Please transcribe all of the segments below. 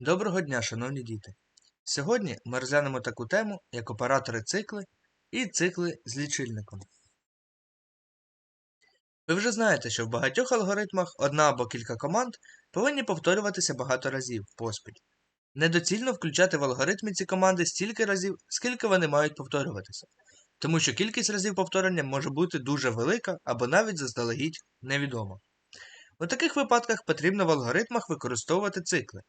Доброго дня, шановні діти! Сьогодні ми розглянемо таку тему, як оператори цикли і цикли з лічильником. Ви вже знаєте, що в багатьох алгоритмах одна або кілька команд повинні повторюватися багато разів поспіль. Недоцільно включати в алгоритмі ці команди стільки разів, скільки вони мають повторюватися, тому що кількість разів повторення може бути дуже велика або навіть заздалегідь невідома. У таких випадках потрібно в алгоритмах використовувати цикли.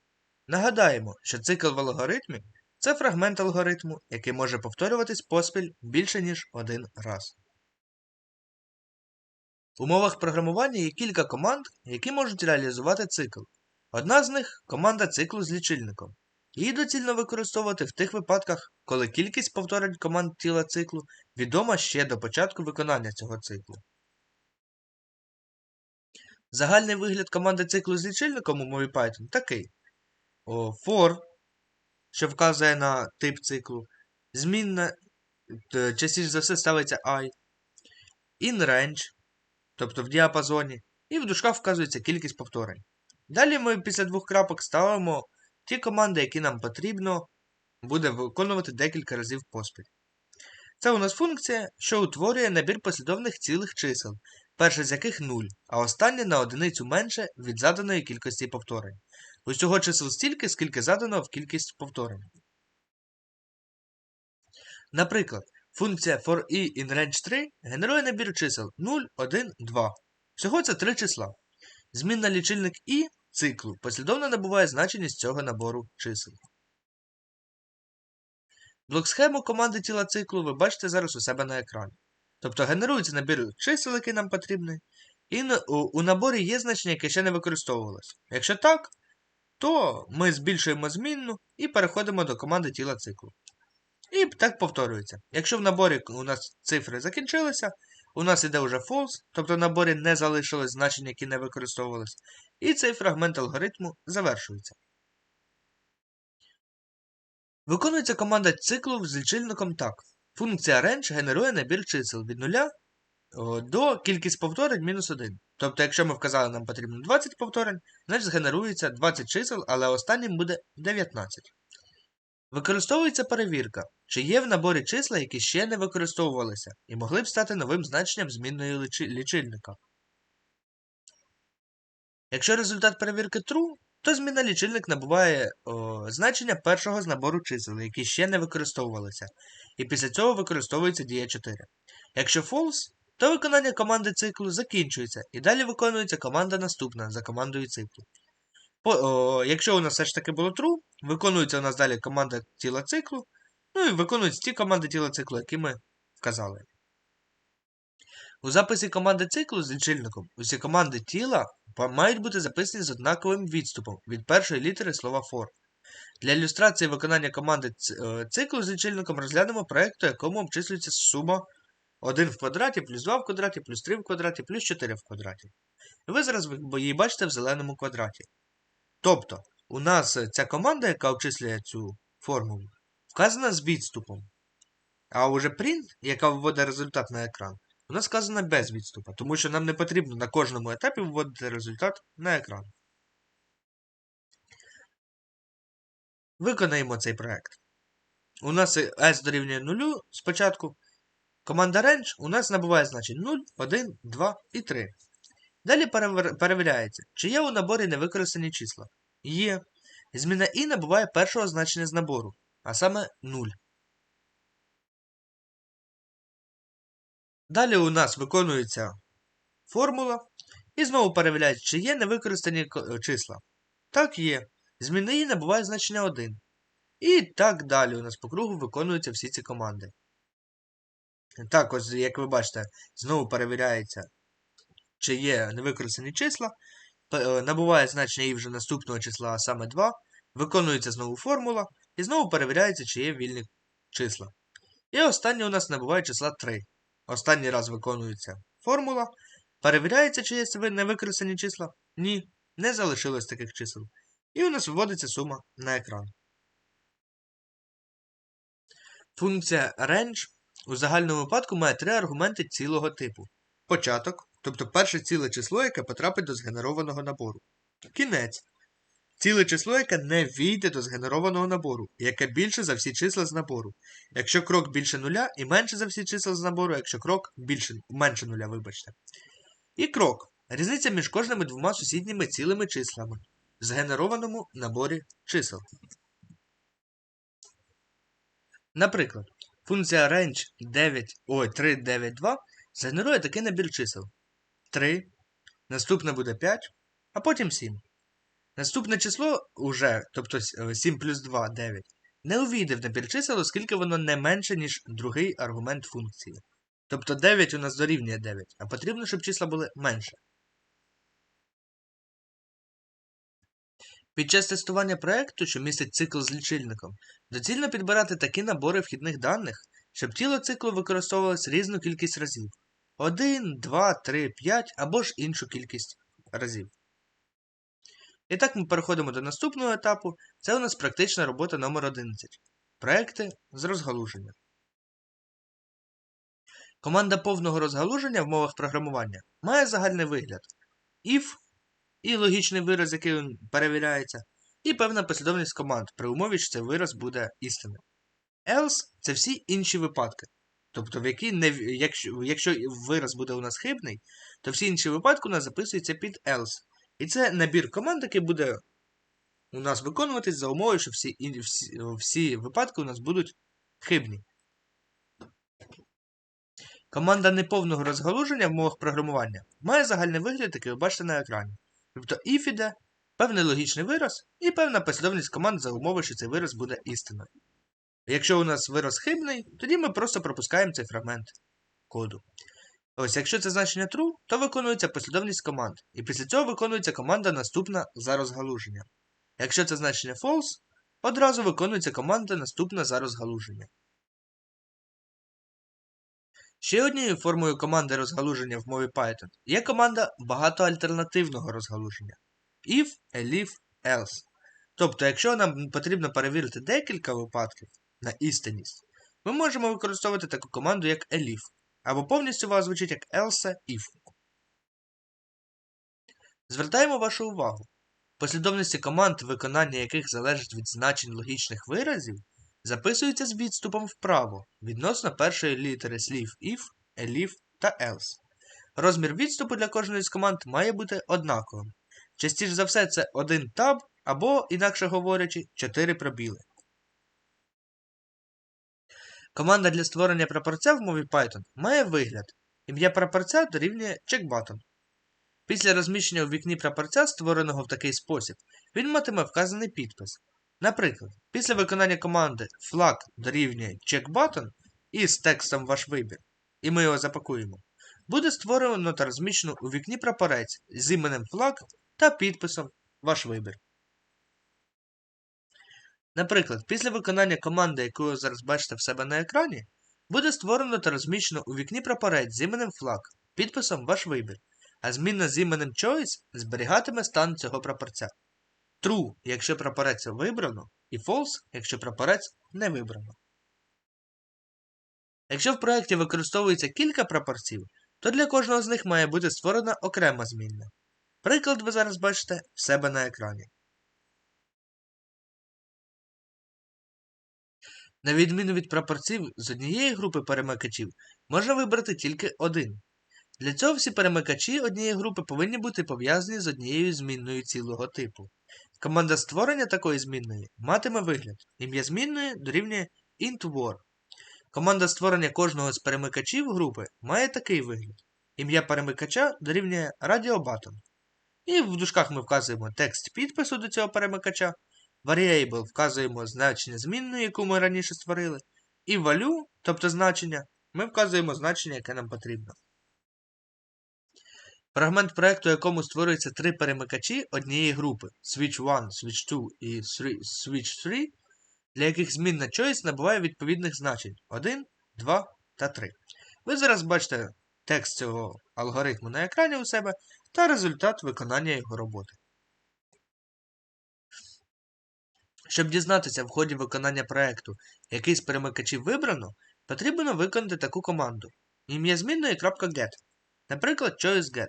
Нагадаємо, що цикл в алгоритмі це фрагмент алгоритму, який може повторюватись поспіль більше, ніж один раз. В умовах програмування є кілька команд, які можуть реалізувати цикл. Одна з них команда циклу з лічильником. Її доцільно використовувати в тих випадках, коли кількість повторень команд тіла циклу відома ще до початку виконання цього циклу. Загальний вигляд команди циклу з лічильником у мові Python такий for, що вказує на тип циклу. Змінна частіше за все ставиться I. In range, тобто в діапазоні, і в дужках вказується кількість повторень. Далі ми після двох крапок ставимо ті команди, які нам потрібно буде виконувати декілька разів поспіль. Це у нас функція, що утворює набір послідовних цілих чисел, перше з яких 0, а останнє на одиницю менше від заданої кількості повторень. Усього чисел стільки, скільки задано в кількість повторень. Наприклад, функція for i in range 3 генерує набір чисел 0, 1, 2. Всього це три числа. Змінна лічильник і циклу послідовно набуває значення цього набору чисел. Блок-схему команди тіла циклу ви бачите зараз у себе на екрані. Тобто генерується набір чисел, який нам потрібний, і у наборі є значення, яке ще не використовувалось. Якщо так, то ми збільшуємо змінну і переходимо до команди тіла циклу. І так повторюється. Якщо в наборі у нас цифри закінчилися, у нас іде вже false, тобто в наборі не залишилось значення, які не використовувалися, і цей фрагмент алгоритму завершується. Виконується команда циклу з лічильником так. Функція range генерує набір чисел від 0 до кількість повторень мінус 1. Тобто, якщо ми вказали, нам потрібно 20 повторень, значить згенерується 20 чисел, але останнім буде 19. Використовується перевірка, чи є в наборі числа, які ще не використовувалися, і могли б стати новим значенням змінної лічильника. Якщо результат перевірки true, то зміна лічильник набуває о, значення першого з набору чисел, які ще не використовувалися, і після цього використовується дія 4. Якщо false, то виконання команди циклу закінчується, і далі виконується команда наступна за командою циклу. По, о, Якщо у нас все ж таки було true, виконується у нас далі команда тіла циклу, ну і виконуються ті команди тіла циклу, які ми вказали. У записі команди циклу з лічильником усі команди тіла мають бути записані з однаковим відступом від першої літери слова for. Для ілюстрації виконання команди е, циклу з лічильником розглянемо проєкт, у якому обчислюється сума 1 в квадраті, плюс 2 в квадраті, плюс 3 в квадраті, плюс 4 в квадраті. І ви зараз її бачите в зеленому квадраті. Тобто, у нас ця команда, яка обчислює цю формулу, вказана з відступом. А уже print, яка вводить результат на екран, нас сказана без відступу, тому що нам не потрібно на кожному етапі вводити результат на екран. Виконаємо цей проект. У нас S дорівнює 0 спочатку. Команда range у нас набуває значень 0, 1, 2 і 3. Далі перевіряється, чи є у наборі невикористані числа. Є. Зміна І набуває першого значення з набору, а саме 0. Далі у нас виконується формула. І знову перевіряється, чи є невикористані числа. Так є. Зміни І набуває значення 1. І так далі у нас по кругу виконуються всі ці команди. Так, ось, як ви бачите, знову перевіряється, чи є невикористані числа. Е, набуває значення і вже наступного числа, а саме 2. Виконується знову формула. І знову перевіряється, чи є вільні числа. І останнє у нас набуває числа 3. Останній раз виконується формула. Перевіряється, чи є невикористані числа. Ні, не залишилось таких чисел. І у нас виводиться сума на екран. Функція range у загальному випадку має три аргументи цілого типу. Початок, тобто перше ціле число, яке потрапить до згенерованого набору. Кінець, ціле число, яке не війде до згенерованого набору, яке більше за всі числа з набору. Якщо крок більше нуля і менше за всі числа з набору, якщо крок більше, менше нуля, вибачте. І крок. Різниця між кожними двома сусідніми цілими числами в згенерованому наборі чисел. Наприклад, функція range 9, ой, 392 згенерує такий набір чисел. 3, наступне буде 5, а потім 7. Наступне число уже, тобто 7 плюс 2 9, не увійде в набір чисел, оскільки воно не менше, ніж другий аргумент функції. Тобто 9 у нас дорівнює 9, а потрібно, щоб числа були менше. Під час тестування проєкту, що містить цикл з лічильником, доцільно підбирати такі набори вхідних даних, щоб тіло циклу використовувалось різну кількість разів 1, 2, 3, 5 або ж іншу кількість разів. І так ми переходимо до наступного етапу. Це у нас практична робота номер 11 Проекти з розгалуження. Команда повного розгалуження в мовах програмування має загальний вигляд if і логічний вираз, який перевіряється, і певна послідовність команд при умові, що цей вираз буде істинним. Else це всі інші випадки. Тобто, в які не, якщо якщо вираз буде у нас хибний, то всі інші випадки у нас записуються під else. І це набір команд, який буде у нас виконуватись за умовою, що всі, всі, всі випадки у нас будуть хибні. Команда неповного розгалуження в мовах програмування має загальний вигляд, який ви бачите на екрані. Тобто if іде, певний логічний вираз і певна послідовність команд за умови, що цей вираз буде істинною. Якщо у нас вираз хибний, тоді ми просто пропускаємо цей фрагмент коду. Ось, якщо це значення true, то виконується послідовність команд, і після цього виконується команда наступна за розгалуження. Якщо це значення false, одразу виконується команда наступна за розгалуження. Ще однією формою команди розгалуження в мові Python є команда багатоальтернативного розгалуження if, elif, else. Тобто, якщо нам потрібно перевірити декілька випадків на істинність, ми можемо використовувати таку команду, як elif, або повністю вона звучить як else if. Звертаємо вашу увагу. Послідовності команд, виконання яких залежить від значень логічних виразів, записуються з відступом вправо відносно першої літери слів if, elif та else. Розмір відступу для кожної з команд має бути однаковим. Частіше за все, це один таб або, інакше говорячи, 4 пробіли. Команда для створення прапорця в мові Python має вигляд. Ім'я прапорця дорівнює checkButton. Після розміщення у вікні прапорця, створеного в такий спосіб, він матиме вказаний підпис. Наприклад, після виконання команди flag дорівнює checkButton із текстом ваш вибір, і ми його запакуємо, буде створено та розміщено у вікні прапорець з іменем flag та підписом ваш вибір. Наприклад, після виконання команди, яку ви зараз бачите в себе на екрані, буде створено та розміщено у вікні прапорець з іменем flag, підписом ваш вибір, а змінна з іменем choice зберігатиме стан цього прапорця. True, якщо прапорець вибрано, і false, якщо прапорець не вибрано. Якщо в проєкті використовується кілька прапорців, то для кожного з них має бути створена окрема змінна. Приклад ви зараз бачите в себе на екрані. На відміну від прапорців з однієї групи перемикачів, можна вибрати тільки один. Для цього всі перемикачі однієї групи повинні бути пов'язані з однією змінною цілого типу. Команда створення такої змінної матиме вигляд. Ім'я змінної дорівнює int_war. Команда створення кожного з перемикачів групи має такий вигляд. Ім'я перемикача дорівнює RadioButton. І в дужках ми вказуємо текст підпису до цього перемикача. Variable вказуємо значення змінної, яку ми раніше створили. І value, тобто значення, ми вказуємо значення, яке нам потрібно. Фрагмент проєкту, якому створюються три перемикачі однієї групи Switch 1, Switch 2 і Switch 3, для яких змінна choice набуває відповідних значень 1, 2 та 3. Ви зараз бачите текст цього алгоритму на екрані у себе та результат виконання його роботи. Щоб дізнатися в ході виконання проєкту, який з перемикачів вибрано, потрібно виконати таку команду. Ім'я змінної .get. Наприклад, choiceGet.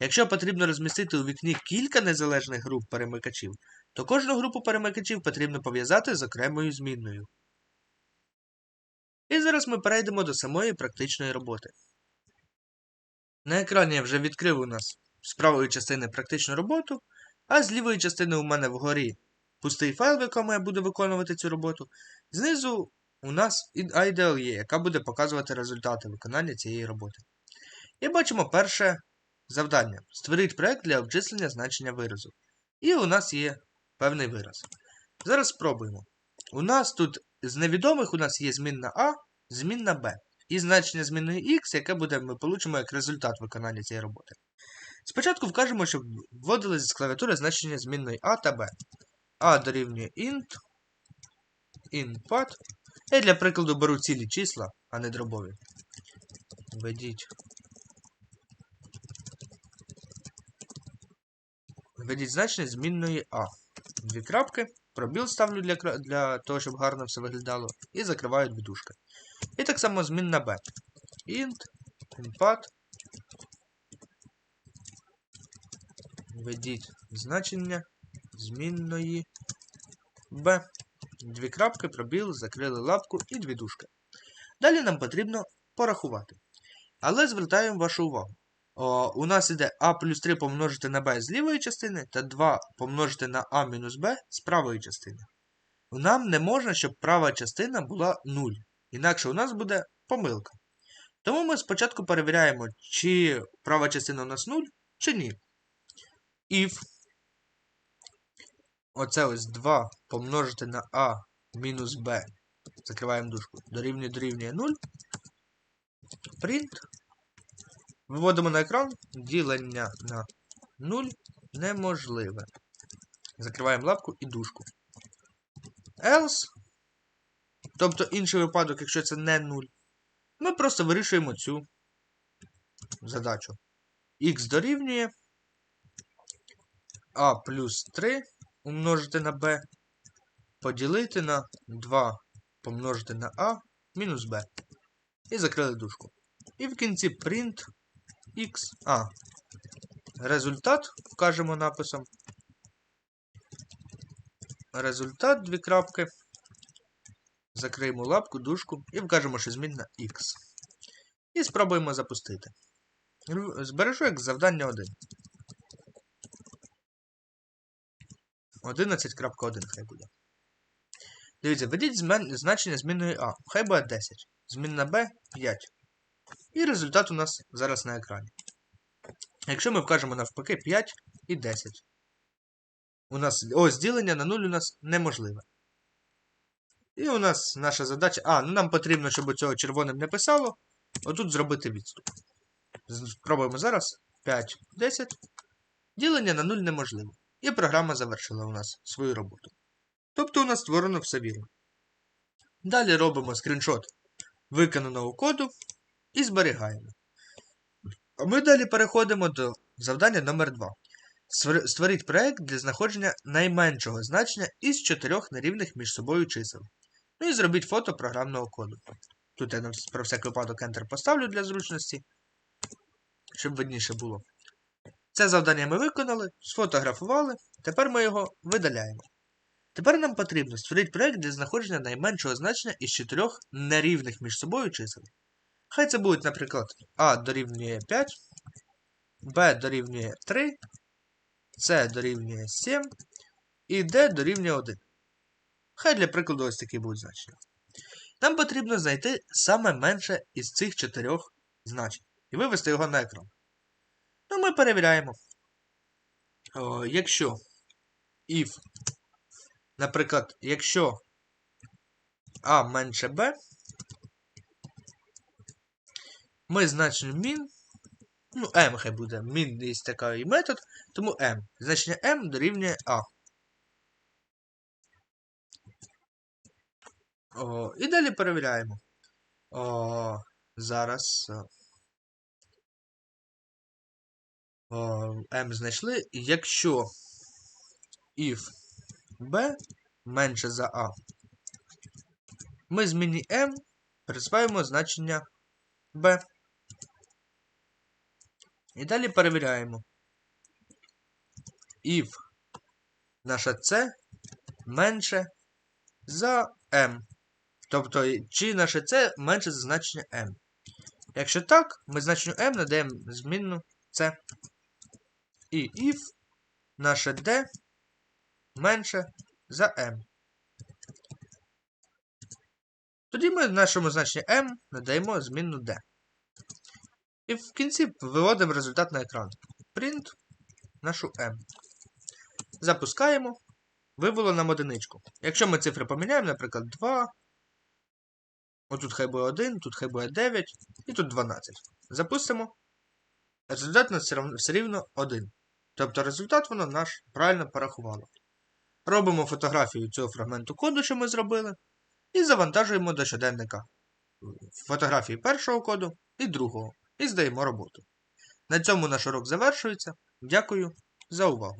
Якщо потрібно розмістити у вікні кілька незалежних груп перемикачів, то кожну групу перемикачів потрібно пов'язати з окремою змінною. І зараз ми перейдемо до самої практичної роботи. На екрані я вже відкрив у нас з правої частини практичну роботу, а з лівої частини у мене вгорі пустий файл, в якому я буду виконувати цю роботу. Знизу у нас IDLE, яка буде показувати результати виконання цієї роботи. І бачимо перше завдання: створити проєкт для обчислення значення виразу. І у нас є певний вираз. Зараз спробуємо. У нас тут з невідомих у нас є змінна А, змінна Б. І значення змінної X, яке буде, ми получимо як результат виконання цієї роботи. Спочатку вкажемо, щоб вводилось з клавіатури значення змінної А та Б. А дорівнює int, input. Я для прикладу беру цілі числа, а не дробові. Введіть. Введіть значення змінної А. Дві крапки. Пробіл ставлю для для того, щоб гарно все виглядало. І закриваю дві дужки. І так само змінна B. int, input. Введіть значення змінної B. Дві крапки, пробіл, закрили лапку і дві дужки. Далі нам потрібно порахувати. Але звертаємо вашу увагу. О, У нас іде А плюс 3 помножити на b з лівої частини та 2 помножити на А мінус b з правої частини. Нам не можна, щоб права частина була 0. Інакше у нас буде помилка. Тому ми спочатку перевіряємо, чи права частина у нас 0, чи ні. If оце ось 2 помножити на А мінус b, закриваємо дужку, дорівнює дорівнює 0. Print. Виводимо на екран ділення на 0 неможливе. Закриваємо лапку і дужку. Else, тобто інший випадок, якщо це не 0, ми просто вирішуємо цю задачу. Х дорівнює А плюс 3 умножити на b, поділити на 2 помножити на А мінус b. І закрили дужку. І в кінці print X. А. Результат вкажемо написом. Результат дві крапки. Закриємо лапку, дужку і вкажемо, що змінна X. І спробуємо запустити. Збережу як завдання 1. 11.1 хай буде. Дивіться, введіть значення змінної А. Хай буде 10. Змінна Б 5. І результат у нас зараз на екрані. Якщо ми вкажемо навпаки 5 і 10. У нас ось ділення на 0 у нас неможливе. І у нас наша задача. А, ну нам потрібно, щоб цього червоним не писало. Отут зробити відступ. Спробуємо зараз. 5, 10. Ділення на 0 неможливо. І програма завершила у нас свою роботу. Тобто у нас створено все вірно. Далі робимо скріншот виконаного коду і зберігаємо. Ми далі переходимо до завдання номер 2 Створіть проєкт для знаходження найменшого значення із чотирьох нерівних між собою чисел. Ну і зробіть фото програмного коду. Тут я про всяк випадок Enter поставлю для зручності, щоб видніше було. Це завдання ми виконали, сфотографували, тепер ми його видаляємо. Тепер нам потрібно створити проєкт для знаходження найменшого значення із чотирьох нерівних між собою чисел. Хай це будуть, наприклад, А дорівнює 5, Б дорівнює 3, С дорівнює 7 і Д дорівнює 1. Хай для прикладу ось такі будуть значення. Нам потрібно знайти саме менше із цих чотирьох значень і вивести його на екран. Ну, ми перевіряємо. О, Якщо if, наприклад, якщо А менше Б, ми значимо min, ну, m хай буде, min є такий метод, тому m. Значення m дорівнює A. О, І далі перевіряємо. О, Зараз. О, M знайшли. Якщо if B менше за A, ми зміні M присваємо значення B. І далі перевіряємо. If наша С менше за m. Тобто, чи наше С менше за значення m. Якщо так, ми значенню m надаємо змінну С. І if наше D менше за m. Тоді ми нашому значенню m надаємо змінну D. І в кінці виводимо результат на екран. Print нашу m. Запускаємо. Вивело нам одиничку. Якщо ми цифри поміняємо, наприклад, 2. Отут хай буде 1, тут хай буде 9 і тут 12. Запустимо. Результат у нас все рівно, 1. Тобто результат воно наш правильно порахувало. Робимо фотографію цього фрагменту коду, що ми зробили, і завантажуємо до щоденника фотографії першого коду і другого. І здаємо роботу. На цьому наш урок завершується. Дякую за увагу.